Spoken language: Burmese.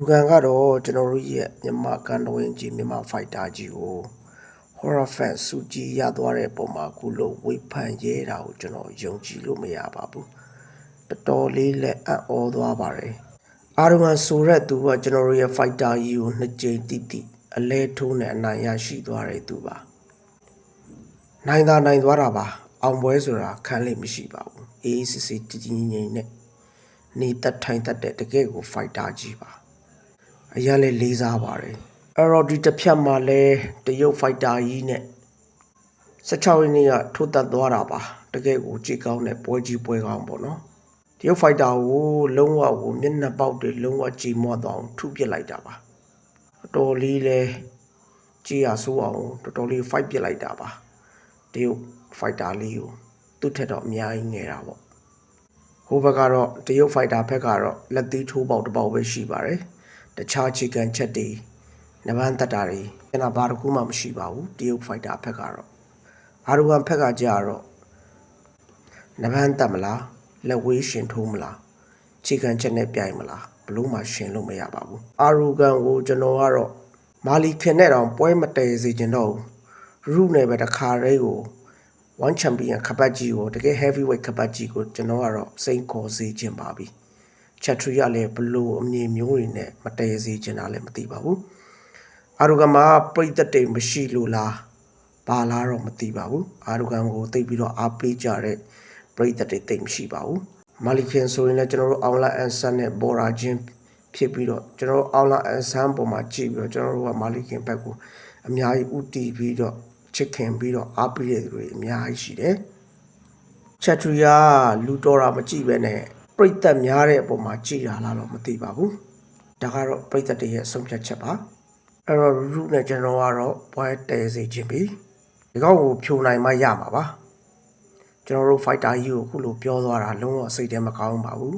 လူကန်ကတော့ကျွန်တော်တို့ရဲ့မြန်မာကန်တော်ဝင်ကြီးမြန်မာဖိုက်တာကြီးကို horror fan စူကြီးရသွားတဲ့ပုံမှာအခုလို့ဝေဖန်ရဲတာကိုကျွန်တော်ယုံကြည်လို့မရပါဘူးတော်တော်လေးလက်အံ့ဩသွားပါတယ်အာရမန်ဆိုရက်သူကကျွန်တော်တို့ရဲ့ fighter ကြီးကိုနှစ်ကြိမ်တိတိအလဲထိုးနဲ့အနိုင်ရရှိသွားတဲ့သူပါနိုင်သာနိုင်သွားတာပါအောင်ပွဲဆိုတာခံလိမ့်မရှိပါဘူးအေးအေးစစ်စစ်တည်တည်ငြိမ်ငြိမ်နဲ့နေသက်ထိုင်သက်တဲ့တကယ့်ကို fighter ကြီးပါ အရင်လေးလေးစားပါတယ်အဲ့တော့ဒီတစ်ဖြတ်မှာလဲတရုတ်ဖိုက်တာကြီးနဲ့16ရက်နေ့ကထိုးတက်သွားတာပါတကယ်ကိုကြည့်ကောင်းတဲ့ပွဲကြီးပွဲကောင်းပေါ့နော်တရုတ်ဖိုက်တာကိုလုံးဝကိုမျက်နှာပေါက်တွေလုံးဝကြည်မွသွားအောင်ထုပစ်လိုက်တာပါအတော်လေးလဲကြည်ရဆိုးအောင်တော်တော်လေး fight ပစ်လိုက်တာပါတရုတ်ဖိုက်တာလေးကိုသူ့ထက်တော့အများကြီးငယ်တာပေါ့ဟိုဘက်ကတော့တရုတ်ဖိုက်တာဘက်ကတော့လက်သီးထိုးပေါက်တစ်ပေါက်ပဲရှိပါတယ် တခြားချီကန်ချက်တွေနဗန်းတက်တာတွေကျွန်တော်ဘာတစ်ခုမှမရှိပါဘူးတရုတ်ဖိုက်တာဘက်ကတော့အာရူဝန်ဘက်ကကြတော့နဗန်းတက်မလားလက်ဝေးရှင်ထိုးမလားချီကန်ချက်နဲ့ပြိုင်မလားဘလို့မှရှင်လို့မရပါဘူးအာရူကန်ကိုကျွန်တော်ကတော့မာလီခင်နဲ့တောင်ပွဲမတည်စေချင်တော့ဘူးရုနဲ့ပဲတခါတည်းကို one champion ခပတ်ကြီးကိုတကယ် heavyweight ခပတ်ကြီးကိုကျွန်တော်ကတော့စိန်ခေါ်စေခြင်းပါပြီ ချက်ထရီကလည်းဘလို့အမြင်မျိုးတွေနဲ့မတည့်စေခြင်းတာလည်းမသိပါဘူးအာရူဂန်မှာပြိသက်တွေမရှိလို့လားဘာလားတော့မသိပါဘူးအာရူဂန်ကိုသိပ်ပြီးတော့အားပေးကြတဲ့ပြိသက်တွေသိပ်မရှိပါဘူးမာလီခင်ဆိုရင်လည်းကျွန်တော်တို့အောင်လာအန်ဆန်နဲ့ဘော်ရာချင်းဖြစ်ပြီးတော့ကျွန်တော်တို့အောင်လာအန်ဆန်ပေါ်မှာကြည့်ပြီးတော့ကျွန်တော်တို့ကမာလီခင်ဘက်ကိုအများကြီးဥတီပြီးတော့ချစ်ခင်ပြီးတော့အားပေးတဲ့သူတွေအများကြီးရှိတယ်ချက်ထရီယာလူတော်တာမကြည့်ပဲနဲ့ ပြိသက်များတဲ့အပေါ်မှာကြည်တာလားတော့မသိပါဘူးဒါကတော့ပြိသက်တွေရဲ့ဆုံးဖြတ်ချက်ပါအဲ့တော့ရုနဲ့ကျွန်တော်ကတော့ပွဲတဲစေခြင်းပြီဒီကောက်ကိုဖြိုနိုင်မှရမှာပါကျွန်တော်တို့ fighter ကြီးကိုအခုလိုပြောသွားတာလုံးဝစိတ်ထဲမကောင်းပါဘူး